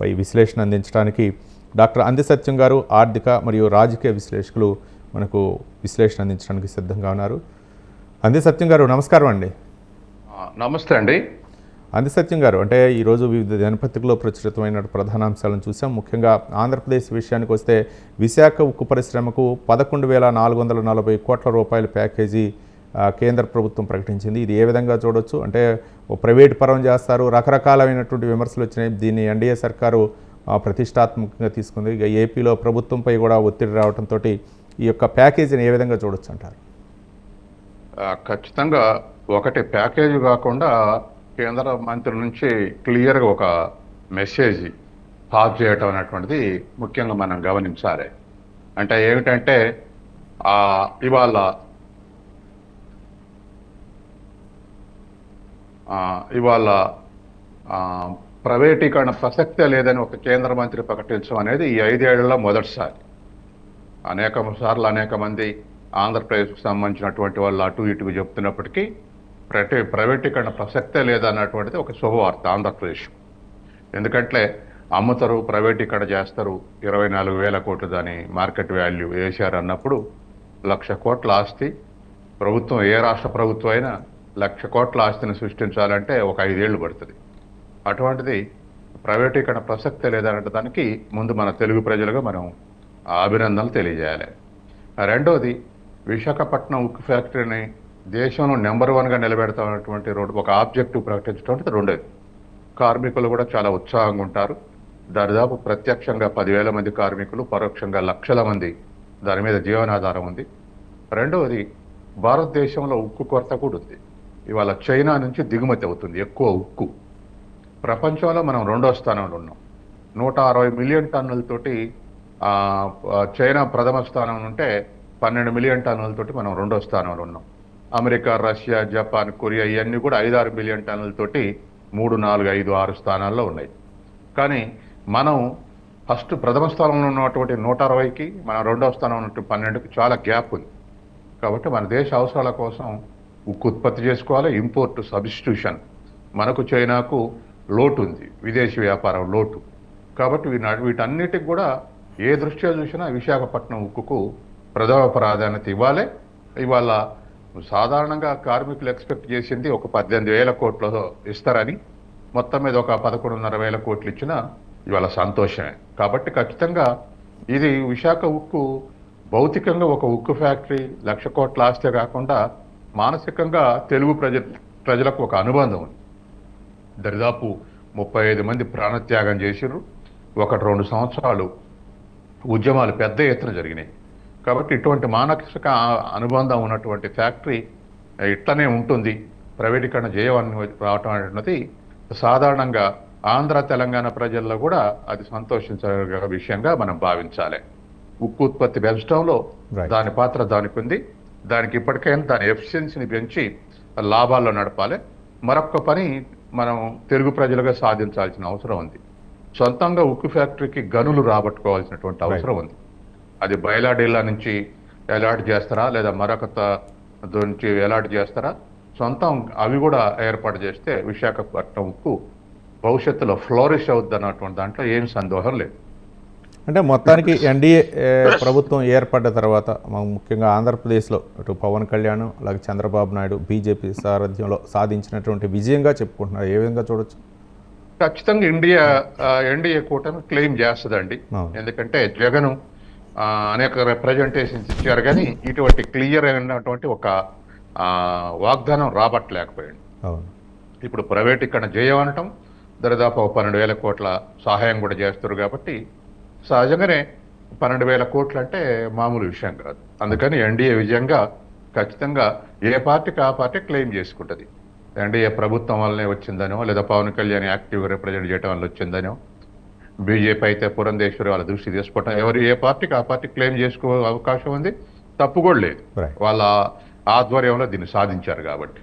పై విశ్లేషణ అందించడానికి డాక్టర్ అంది సత్యం గారు ఆర్థిక మరియు రాజకీయ విశ్లేషకులు మనకు విశ్లేషణ అందించడానికి సిద్ధంగా ఉన్నారు. అంది సత్యం గారు నమస్కారం అండి. నమస్తే అండి. అంది సత్యం గారు అంటే ఈరోజు వివిధ దినపత్రికలో ప్రచురితమైన ప్రధాన అంశాలను చూసాం. ముఖ్యంగా ఆంధ్రప్రదేశ్ విషయానికి వస్తే విశాఖ ఉక్కు పరిశ్రమకు పదకొండు వేల నాలుగు వందల నలభై కోట్ల రూపాయల ప్యాకేజీ కేంద్ర ప్రభుత్వం ప్రకటించింది. ఇది ఏ విధంగా చూడొచ్చు? అంటే ఓ ప్రైవేట్ పరం చేస్తారు. రకరకాలైనటువంటి విమర్శలు వచ్చినాయి. దీన్ని ఎన్డీఏ సర్కారు ప్రతిష్టాత్మకంగా తీసుకుంది. ఇక ఏపీలో ప్రభుత్వంపై కూడా ఒత్తిడి రావడంతో ఈ యొక్క ప్యాకేజీని ఏ విధంగా చూడొచ్చు అంటారు? ఖచ్చితంగా ఒకటి ప్యాకేజీ కాకుండా కేంద్ర మంత్రి నుంచి క్లియర్గా ఒక మెసేజ్ పాస్ చేయటం అనేటువంటిది ముఖ్యంగా మనం గమనించాలి. అంటే ఏమిటంటే ఇవాళ ఇవాళ ప్రైవేటీకరణ ప్రసక్తే లేదని ఒక కేంద్ర మంత్రి ప్రకటించడం అనేది ఈ ఐదేళ్ళలో మొదటిసారి. అనేక సార్లు అనేక మంది ఆంధ్రప్రదేశ్కు సంబంధించినటువంటి వాళ్ళు అటు ఇటు చెప్తున్నప్పటికీ ప్రతి ప్రైవేటీకరణ ప్రసక్తే లేదన్నటువంటిది ఒక శుభవార్త ఆంధ్రప్రదేశ్ ఎందుకంటే అమ్ముతారు ప్రైవేటీకరణ చేస్తారు ఇరవై నాలుగు వేల కోట్లు దాని మార్కెట్ వాల్యూ వేశారు అన్నప్పుడు లక్ష కోట్ల ఆస్తి ప్రభుత్వం ఏ రాష్ట్ర ప్రభుత్వం అయినా లక్ష కోట్ల ఆస్తిని సృష్టించాలంటే ఒక ఐదేళ్ళు పడుతుంది. అటువంటిది ప్రైవేటీకరణ ప్రసక్తే లేదనే దానికి ముందు మన తెలుగు ప్రజలుగా మనం అభినందనలు తెలియజేయాలి. రెండవది విశాఖపట్నం ఉక్కు ఫ్యాక్టరీని దేశంలో నెంబర్ వన్గా నిలబెడతామన్నటువంటి రెండు ఒక ఆబ్జెక్టివ్ ప్రకటించడం రెండోది. కార్మికులు కూడా చాలా ఉత్సాహంగా ఉంటారు. దాదాపు ప్రత్యక్షంగా పదివేల మంది కార్మికులు పరోక్షంగా లక్షల మంది దాని మీద జీవనాధారం ఉంది. రెండవది భారతదేశంలో ఉక్కు కొరత కూడా ఉంది. ఇవాళ చైనా నుంచి దిగుమతి అవుతుంది ఎక్కువ ఉక్కు. ప్రపంచంలో మనం రెండో స్థానంలో ఉన్నాం. నూట అరవై మిలియన్ టన్నులతోటి చైనా ప్రథమ స్థానం ఉంటే పన్నెండు మిలియన్ టన్నులతోటి మనం రెండో స్థానంలో ఉన్నాం. అమెరికా రష్యా జపాన్ కొరియా ఇవన్నీ కూడా ఐదారు మిలియన్ టన్నులతోటి మూడు నాలుగు ఐదు ఆరు స్థానాల్లో ఉన్నాయి. కానీ మనం ఫస్ట్ ప్రథమ స్థానంలో ఉన్నటువంటి నూట అరవైకి మన రెండవ స్థానంలో ఉన్నటువంటి పన్నెండుకి చాలా గ్యాప్ ఉంది. కాబట్టి మన దేశ అవసరాల కోసం ఉక్కు ఉత్పత్తి చేసుకోవాలి? Import substitution. మనకు చైనాకు లోటు ఉంది. విదేశీ వ్యాపారం లోటు. కాబట్టి వీటి వీటన్నిటికి కూడా ఏ దృష్ట్యా చూసినా విశాఖపట్నం ఉక్కుకు ప్రథమ ప్రాధాన్యత ఇవ్వాలి. ఇవాళ సాధారణంగా కార్మికులు ఎక్స్పెక్ట్ చేసింది ఒక పద్దెనిమిది వేల కోట్లు ఇస్తారని. మొత్తం మీద ఒక పదకొండున్నర వేల కోట్లు ఇచ్చినా ఇవాళ సంతోషమే. కాబట్టి ఖచ్చితంగా ఇది విశాఖ ఉక్కు భౌతికంగా ఒక ఉక్కు ఫ్యాక్టరీ లక్ష కోట్ల ఆస్తే కాకుండా మానసికంగా తెలుగు ప్రజ ప్రజలకు ఒక అనుబంధం ఉంది. దరిదాపు ముప్పై ఐదు మంది ప్రాణత్యాగం చేసిర్రు. ఒకటి రెండు సంవత్సరాలు ఉద్యమాలు పెద్ద ఎత్తున జరిగినాయి. కాబట్టి ఇటువంటి మానసిక అనుబంధం ఉన్నటువంటి ఫ్యాక్టరీ ఇట్లనే ఉంటుంది. ప్రైవేటీకరణ చేయవని రావటం అనేది సాధారణంగా ఆంధ్ర తెలంగాణ ప్రజల్లో కూడా అది సంతోషించగల విషయంగా మనం భావించాలి. ఉక్కు ఉత్పత్తి పెంచడంలో. దాని పాత్ర దానికి ఉంది దానికి ఇప్పటికైనా దాని ఎఫిషియన్సీని పెంచి లాభాల్లో నడపాలి. మరొక పని మనం తెలుగు ప్రజలుగా సాధించాల్సిన అవసరం ఉంది. సొంతంగా ఉక్కు ఫ్యాక్టరీకి గనులు రాబట్టుకోవాల్సినటువంటి అవసరం ఉంది. అది బయలాడేళ్ళ నుంచి అలాట్ చేస్తారా? లేదా మరొక నుంచి అలాట్ చేస్తారా? సొంతం అవి కూడా ఏర్పాటు చేస్తే విశాఖపట్నం ఉక్కు భవిష్యత్తులో ఫ్లోరిష్ అవుద్ది అన్నటువంటి దాంట్లో ఏం సందేహం లేదు. అంటే మొత్తానికి ఎన్డీఏ ప్రభుత్వం ఏర్పడ్డ తర్వాత మనం ముఖ్యంగా ఆంధ్రప్రదేశ్లో అటు పవన్ కళ్యాణ్ అలాగే చంద్రబాబు నాయుడు బీజేపీ సారథ్యంలో సాధించినటువంటి విజయంగా చెప్పుకుంటున్నారు. ఏ విధంగా చూడొచ్చు? ఖచ్చితంగా ఇండియా ఎన్డీఏ కూటమి క్లెయిమ్ చేస్తుందండి. ఎందుకంటే జగన్ అనేక రిప్రజెంటేషన్స్ ఇచ్చారు కానీ ఇటువంటి క్లియర్ అయినటువంటి ఒక వాగ్దానం రాబట్టలేకపోయాడు అవును. ఇప్పుడు ప్రైవేటీకరణ చేయమనటం దరిదాపు ఒక పన్నెండు వేల కోట్ల సహాయం కూడా చేస్తారు కాబట్టి సహజంగానే పన్నెండు వేల కోట్లు అంటే మామూలు విషయం కాదు. అందుకని ఎన్డీఏ విజయంగా ఖచ్చితంగా ఏ పార్టీకి ఆ పార్టీ క్లెయిమ్ చేసుకుంటుంది. ఎన్డీఏ ప్రభుత్వం వల్లనే వచ్చిందనో లేదా పవన్ కళ్యాణ్ యాక్టివ్ రిప్రజెంట్ చేయడం వల్ల వచ్చిందనో బీజేపీ అయితే పురంధేశ్వరి వాళ్ళ దృష్టి తీసుకోవటం ఎవరు ఏ పార్టీకి ఆ పార్టీ క్లెయిమ్ చేసుకో అవకాశం ఉంది తప్పు కూడా లేదు. వాళ్ళ ఆధ్వర్యంలో దీన్ని సాధించారు కాబట్టి.